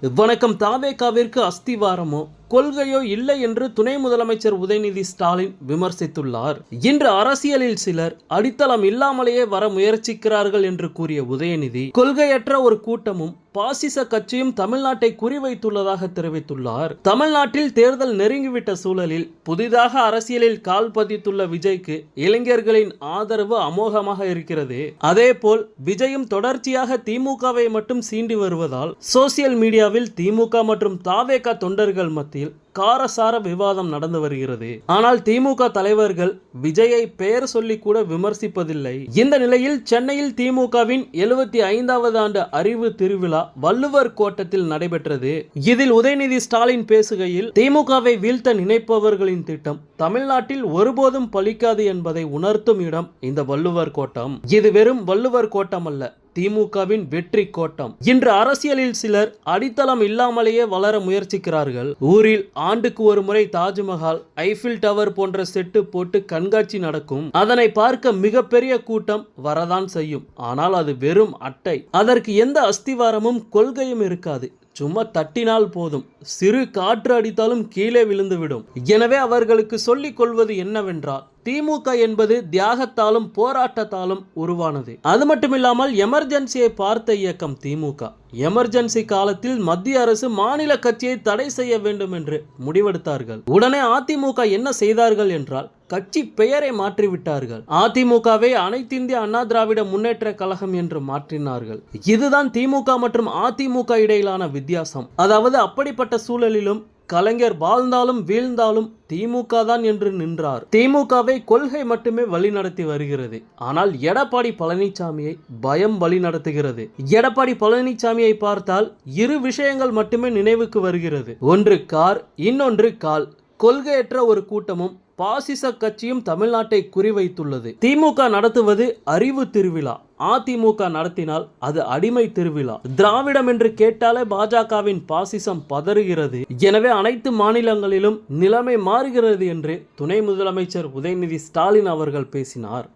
வணக்கம் தாவேகாவிற்கு அஸ்திவாரமோ? கொள்கையோ இல்லை என்று துணை முதலமைச்சர் உதயநிதி ஸ்டாலின் விமர்சித்துள்ளார். இன்று அரசியலில் சிலர் அடித்தளம் இல்லாமலேயே வர முயற்சிக்கிறார்கள் என்று கூறிய உதயநிதி கொள்கையற்ற ஒரு கூட்டமும் பாசிச கட்சியும் தமிழ்நாட்டை குறிவைத்துள்ளதாக தெரிவித்துள்ளார். தமிழ்நாட்டில் தேர்தல் நெருங்கிவிட்ட சூழலில் புதிதாக அரசியலில் கால் பதித்துள்ள விஜய்க்கு இளைஞர்களின் ஆதரவு அமோகமாக இருக்கிறது. அதேபோல் விஜயும் தொடர்ச்சியாக திமுகவை மட்டும் சீண்டி வருவதால் சோசியல் மீடியாவில் திமுக மற்றும் தாவேகா தொண்டர்கள் மத்தியில் காரசார விவாதம் நடந்து வருகிறது. ஆனால் திமுக தலைவர்கள் விஜயை பெயர் சொல்லி கூட விமர்சிப்பதில்லை. இந்த நிலையில் சென்னையில் திமுகவின் எழுபத்தி ஐந்தாவது ஆண்டு அறிவு திருவிழா வள்ளுவர் கோட்டத்தில் நடைபெற்றது. இதில் உதயநிதி ஸ்டாலின் பேசுகையில் திமுகவை வீழ்த்த நினைப்பவர்களின் திட்டம் தமிழ்நாட்டில் ஒருபோதும் பலிக்காது என்பதை உணர்த்தும் இடம் இந்த வள்ளுவர் கோட்டம். இது வெறும் வள்ளுவர் கோட்டம் அல்ல திமுகவின் வெற்றி கோட்டம். இன்று அரசியலில் சிலர் அடித்தளம் இல்லாமலேயே வளர முயற்சிக்கிறார்கள். ஊரில் ஆண்டுக்கு ஒரு முறை தாஜ்மஹால் ஐஃபில் டவர் போன்ற செட்டு போட்டு கண்காட்சி நடக்கும். அதனை பார்க்க மிகப்பெரிய கூட்டம் வரதான் செய்யும். ஆனால் அது வெறும் அட்டை. அதற்கு எந்த அஸ்திவாரமும் கொள்கையும் இருக்காது. சும்மா தட்டினால் போதும். சிறு காற்று அடித்தாலும் கீழே விழுந்துவிடும். எனவே அவர்களுக்கு சொல்லிக் கொள்வது என்னவென்றால் திமுக என்பது தியாகத்தாலும் போராட்டத்தாலும் உருவானது. அது மட்டுமில்லாமல் எமர்ஜென்சியை பார்த்த இயக்கம் திமுக. எமர்ஜென்சி காலத்தில் மத்திய அரசு மாநில கட்சியை தடை செய்ய வேண்டும் என்று முடிவெடுத்தார்கள். உடனே அதிமுக என்ன செய்தார்கள் என்றால் கட்சி பெயரை மாற்றிவிட்டார்கள். அதிமுகவை அனைத்திந்திய அண்ணா திராவிட முன்னேற்ற கழகம் என்று மாற்றினார்கள். இதுதான் திமுக மற்றும் அதிமுக இடையிலான வித்தியாசம். அதாவது அப்படிப்பட்ட சூழலிலும் கலைஞர் வாழ்ந்தாலும் வீழ்ந்தாலும் திமுக தான் என்று நின்றார். திமுகவை கொள்கை மட்டுமே வழிநடத்தி வருகிறது. ஆனால் எடப்பாடி பழனிசாமியை பயம் வழிநடத்துகிறது. எடப்பாடி பழனிசாமியை பார்த்தால் இரு விஷயங்கள் மட்டுமே நினைவுக்கு வருகிறது. ஒன்று கார் இன்னொன்று கால். கொள்கையற்ற ஒரு கூட்டமும் பாசிச கட்சியும் தமிழ்நாட்டை குறிவைத்துள்ளது. திமுக நடத்துவது அறிவு திருவிழா. அதிமுக நடத்தினால் அது அடிமை திருவிழா. திராவிடம் என்று கேட்டாலே பாஜகவின் பாசிசம் பதறுகிறது. எனவே அனைத்து மாநிலங்களிலும் நிலைமை மாறுகிறது என்று துணை முதலமைச்சர் உதயநிதி ஸ்டாலின் அவர்கள் பேசினார்.